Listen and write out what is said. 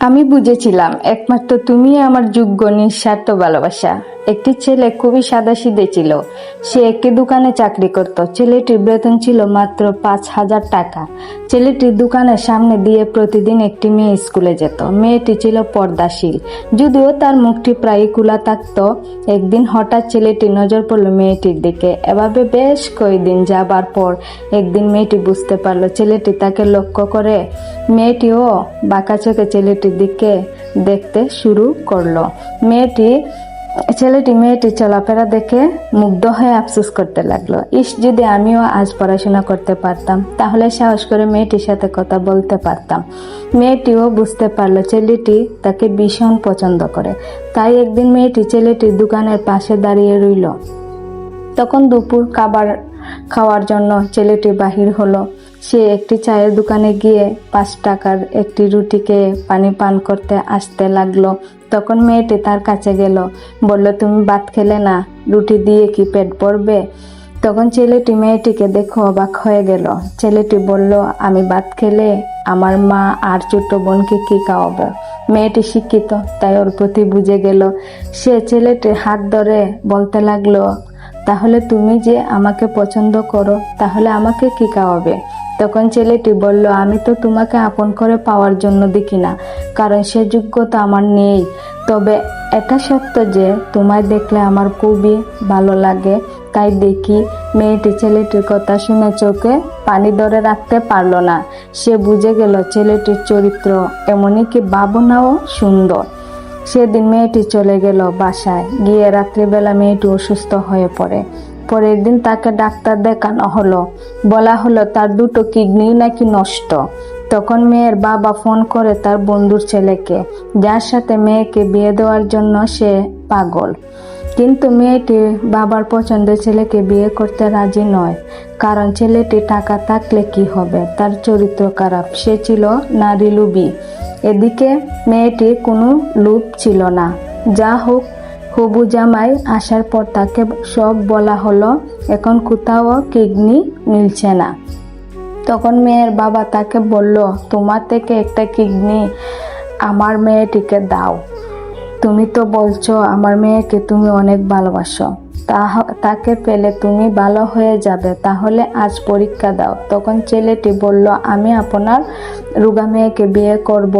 আমি বুঝেছিলাম একমাত্র তুমি আমার যোগ্য নিঃস্বার্থ ভালোবাসা। একটি ছেলে খুবই সাদাসিধে ছিল। সে একটি দোকানে চাকরি করত। ছেলেটির বেতন ছিল মাত্র পাঁচ হাজার টাকা। ছেলেটির দোকানের সামনে দিয়ে প্রতিদিন একটি মেয়ে স্কুলে যেত। মেয়েটি ছিল পর্দাশীল। যদিও তার মুখটি প্রায় খোলা থাকতো। একদিন হঠাৎ ছেলেটি নজর পড়ল মেয়েটির দিকে। এভাবে বেশ কয়েকদিন যাবার পর একদিন মেয়েটি বুঝতে পারল ছেলেটি তাকে লক্ষ্য করে মেয়েটিও বাঁকা চোখে ছেলেটির দিকে দেখতে শুরু করল। মেয়েটি ছেলেটি মেয়েটি চলাফেরা দেখে মুগ্ধ হয়ে আফসোস করতে লাগল। ইস, যদি আমিও আজ পড়াশোনা করতে পারতাম, তাহলে সাহস করে মেয়েটির সাথে কথা বলতে পারতাম। মেয়েটিও বুঝতে পারল ছেলেটি তাকে ভীষণ পছন্দ করে। তাই একদিন মেয়েটি ছেলেটির দোকানের পাশে দাঁড়িয়ে রইল। তখন দুপুর খাবার খাওয়ার জন্য ছেলেটি বাহির হলো। সে একটি চায়ের দোকানে গিয়ে পাঁচ টাকার একটি রুটিকে পানি পান করতে আসতে লাগল। তখন মেয়েটি তার কাছে গেল। বলল, তুমি ভাত খেলে না? রুটি দিয়ে কি পেট ভরবে? তখন ছেলেটি মেয়েটিকে দেখো অবাক হয়ে গেল। ছেলেটি বলল, আমি ভাত খেলে আমার মা আর ছোট বোনকে কি খাওয়াবো? মেয়েটি শিক্ষিত, তাই ওর প্রতি বুঝে গেল। সে ছেলেটির হাত ধরে বলতে লাগল, তাহলে তুমি যে আমাকে পছন্দ করো, তাহলে আমাকে কি খাওয়াবে? তখন ছেলেটি বলল, আমি তো তোমাকে আপন করে পাওয়ার জন্য দেখি না, কারণ সে যোগ্যতা আমার নেই। তবে এটা সত্য যে তোমায় দেখলে আমার খুবই ভালো লাগে। তাই দেখি মেয়েটি ছেলেটির কথা শুনে চোখে পানি ধরে রাখতে পারল না। সে বুঝে গেল ছেলেটির চরিত্র এমনই কি ভাবনাও সুন্দর। সেদিন মেয়েটি চলে গেল বাসায়। গিয়ে রাত্রিবেলা মেয়েটি অসুস্থ হয়ে পড়ে। পরের দিন তাকে ডাক্তার দেখানো হলো। বলা হলো, তার দুটো কিডনি নাকি নষ্ট। তখন মেয়ের বাবা ফোন করে তার বন্ধুর ছেলেকে। যার সাথে মেয়েকে বিয়ে দেওয়ার জন্য সে পাগল। কিন্তু মেয়েটি বাবার পছন্দের ছেলেকে বিয়ে করতে রাজি নয়। কারণ ছেলেটি টাকা থাকলে কি হবে? তার চরিত্র খারাপ। সে ছিল নারী লুবি। এদিকে মেয়েটির কোনো লুপ ছিল না। যা হোক হবু জামাই আসার পর তাকে সব বলা হলো, এখন কোথাও কিডনি মিলছে না। তখন মেয়ের বাবা তাকে বলল, তোমার থেকে একটা কিডনি আমার মেয়েটিকে দাও। তুমি তো বলছো, আমার মেয়েকে তুমি অনেক ভালোবাসো। তাকে পেলে তুমি ভালো হয়ে যাবে, তাহলে আজ পরীক্ষা দাও। তখন ছেলেটি বলল, আমি আপনার রুগা মেয়েকে বিয়ে করব